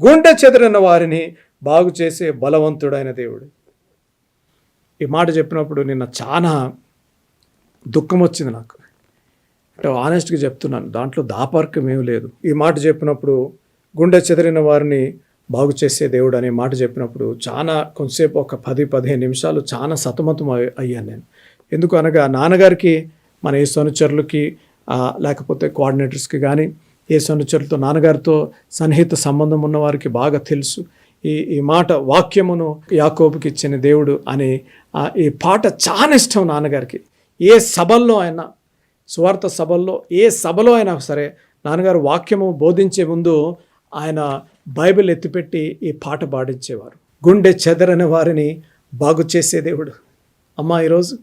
గుండె చెదిరిన వారిని బాగు చేసే బలవంతుడైన దేవుడు. ఈ మాట చెప్పినప్పుడు నిన్న చాలా దుఃఖం వచ్చింది నాకు. అంటే ఆనెస్ట్గా చెప్తున్నాను దాంట్లో దాపర్కం ఏం లేదు. ఈ మాట చెప్పినప్పుడు గుండె చెదిరిన వారిని బాగు చేసే దేవుడు అనే మాట చెప్పినప్పుడు చాలా కొంతసేపు ఒక పది పదిహేను నిమిషాలు చాలా సతమతం అయ్యాను నేను. ఎందుకు అనగా నాన్నగారికి మన ఈ సనుచరులకి లేకపోతే కోఆర్డినేటర్స్కి కానీ ఏ సనుచరులతో నాన్నగారితో సన్నిహిత సంబంధం ఉన్నవారికి బాగా తెలుసు. ఈ ఈ మాట వాక్యమును యాకోబుకి ఇచ్చిన దేవుడు అనే ఈ పాట చాలా ఇష్టం నాన్నగారికి. ఏ సభల్లో అయినా సువార్త సభల్లో ఏ సభలో అయినా సరే నాన్నగారు వాక్యము బోధించే ముందు ఆయన బైబిల్ ఎత్తిపెట్టి ఈ పాట పాడించేవారు. గుండె చెదరని వారిని బాగు చేసే దేవుడు. అమ్మా ఈరోజు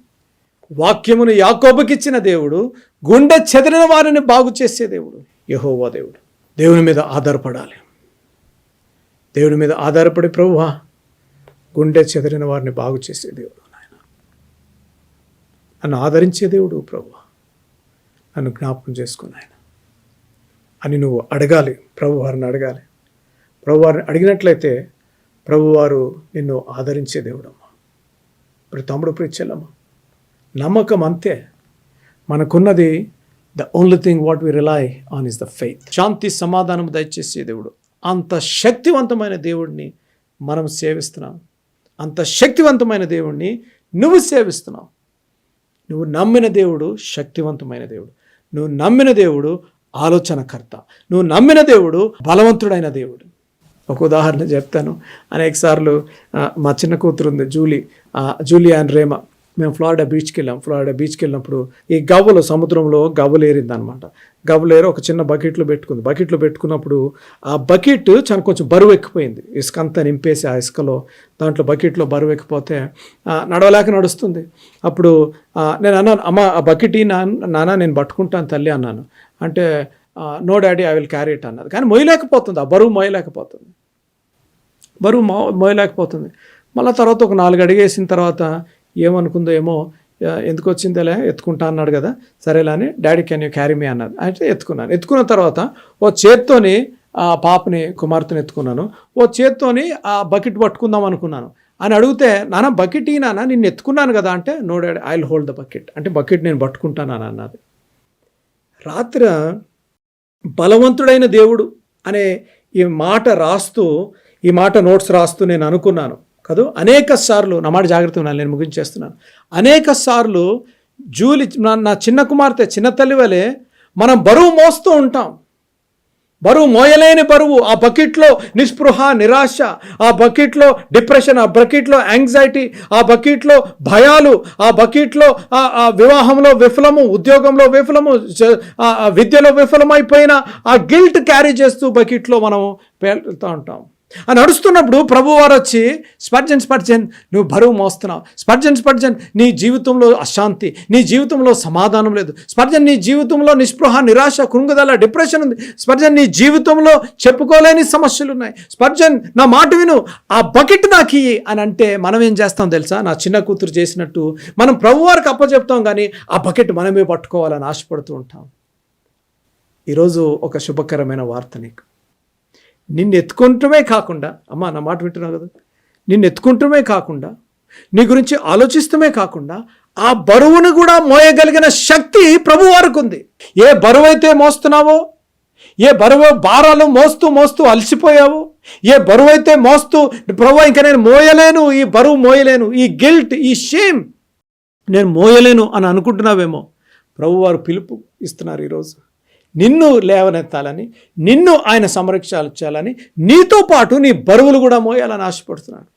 వాక్యమును యాకోబుకిచ్చిన దేవుడు గుండె చెదరిన వారిని బాగు చేసే దేవుడు. యహోవా దేవుడు. దేవుని మీద ఆధారపడాలి. దేవుని మీద ఆధారపడి ప్రభువా గుండె చెదిరిన వారిని బాగు చేసే దేవుడు నాయన. నన్ను ఆదరించే దేవుడు ప్రభువా నన్ను జ్ఞాపకం చేసుకుని ఆయన అని నువ్వు అడగాలి ప్రభువారిని అడగాలి. ప్రభువారిని అడిగినట్లయితే ప్రభువారు నిన్ను ఆదరించే దేవుడమ్మా. ఇప్పుడు తమ్ముడు ప్రిచ్చలమ్మా నమ్మకం అంతే. మనకున్నది the only thing what we rely on is the faith శాంతి సమాధానం దయచేసే దేవుడు. అంత శక్తివంతమైన దేవుడిని మనం సేవిస్తున్నాం. అంత శక్తివంతమైన దేవుడిని నువ్వు సేవిస్తున్నావు. నువ్వు నమ్మిన దేవుడు శక్తివంతమైన దేవుడు. నువ్వు నమ్మిన దేవుడు ఆలోచనకర్త. నువ్వు నమ్మిన దేవుడు బలవంతుడైన దేవుడు. ఒక ఉదాహరణ చెప్తాను. అనేకసార్లు మా చిన్న కూతురు ఉంది జూలీ జూలీ అండ్ రేమ. మేము ఫ్లారిడా బీచ్కి వెళ్ళాం. ఫ్లారిడా బీచ్కి వెళ్ళినప్పుడు ఈ గవ్వలు సముద్రంలో గవ్వలు ఏరింది అనమాట గవ్వలు ఏరి ఒక చిన్న బకెట్లో పెట్టుకుంది. బకెట్లో పెట్టుకున్నప్పుడు ఆ బకెట్ చాలా కొంచెం బరువు ఎక్కిపోయింది. ఇసుక అంతా నింపేసి ఆ ఇసుకలో దాంట్లో బకెట్లో బరువు ఎక్కిపోతే నడవలేక నడుస్తుంది. అప్పుడు నేను అన్నాను అమ్మ ఆ బకెట్ ఈ నాన్న నాన్న నేను పట్టుకుంటాను తల్లి అన్నాను. అంటే no daddy I will carry it అన్నది. కానీ మొయ్యలేకపోతుంది. ఆ బరువు మొయ్యలేకపోతుంది. బరువు మొయ్యలేకపోతుంది. మళ్ళీ తర్వాత ఒక నాలుగు అడిగేసిన తర్వాత ఏమనుకుందో ఏమో ఎందుకు వచ్చిందేలే ఎత్తుకుంటా అన్నాడు కదా. సరేలే అని daddy can you carry me అన్నది అయితే ఎత్తుకున్నాను. ఎత్తుకున్న తర్వాత ఓ చేత్తోని ఆ పాపని కుమార్తెని ఎత్తుకున్నాను. ఓ చేత్తోని ఆ బకెట్ పట్టుకుందాం అనుకున్నాను. అని అడిగితే నాన్న బకెట్ ఈ నాన్న నిన్ను ఎత్తుకున్నాను కదా అంటే no daddy I hold the bucket అంటే బకెట్ నేను పట్టుకుంటాను అన్నది. రాత్రి బలవంతుడైన దేవుడు అనే ఈ మాట రాస్తూ ఈ మాట నోట్స్ రాస్తూ నేను అనుకున్నాను. కాదు అనేక సార్లు నా మాట జాగ్రత్త ఉన్నాను నేను ముగించేస్తున్నాను. అనేక సార్లు జూలి నా- నా చిన్న కుమార్తె చిన్న తల్లి వలె మనం బరువు మోస్తూ ఉంటాం. బరువు మోయలేని బరువు ఆ బకెట్లో నిస్పృహ నిరాశ ఆ బకెట్లో డిప్రెషన్ ఆ బకెట్లో యాంగ్జైటీ ఆ బకెట్లో భయాలు ఆ బకెట్లో ఆ వివాహంలో విఫలము ఉద్యోగంలో విఫలము విద్యలో విఫలమైపోయిన ఆ గిల్ట్ క్యారీ చేస్తూ బకెట్లో మనము వెళ్తూ ఉంటాం. ఆ నడుస్తున్నప్పుడు ప్రభువారు వచ్చి స్పర్జన్ స్పర్జన్ నువ్వు బరువు మోస్తున్నావు. స్పర్జన్ స్పర్జన్ నీ జీవితంలో అశాంతి నీ జీవితంలో సమాధానం లేదు. స్పర్జన్ నీ జీవితంలో నిస్పృహ నిరాశ కృంగుదల డిప్రెషన్ ఉంది. స్పర్జన్ నీ జీవితంలో చెప్పుకోలేని సమస్యలు ఉన్నాయి. స్పర్జన్ నా మాట విను ఆ బకెట్ నాకు అని అంటే మనం ఏం చేస్తాం తెలుసా? నా చిన్న కూతురు చేసినట్టు మనం ప్రభువారికి అప్పచెప్తాం కానీ ఆ బకెట్ మనమే పట్టుకోవాలని ఆశపడుతూ ఉంటాం. ఈరోజు ఒక శుభకరమైన వార్త నీకు. నిన్ను ఎత్తుకుంటమే కాకుండా అమ్మా నా మాట వింటున్నావు కదా? నిన్ను ఎత్తుకుంటమే కాకుండా నీ గురించి ఆలోచిస్తమే కాకుండా ఆ బరువును కూడా మోయగలిగిన శక్తి ప్రభు వారికి ఉంది. ఏ బరువు అయితే మోస్తున్నావో ఏ బరువు భారాలు మోస్తూ మోస్తూ అలసిపోయావు ఏ బరువు అయితే మోస్తూ ప్రభు ఇంకా నేను మోయలేను ఈ బరువు మోయలేను ఈ గిల్ట్ ఈ షేమ్ నేను మోయలేను అని అనుకుంటున్నావేమో ప్రభువారు పిలుపు ఇస్తున్నారు ఈరోజు. నిన్ను లేవనెత్తాలని నిన్ను ఆయన సంరక్షించాలని నీతో పాటు నీ బరువులు కూడా మోయాలని ఆశపడుతున్నాడు.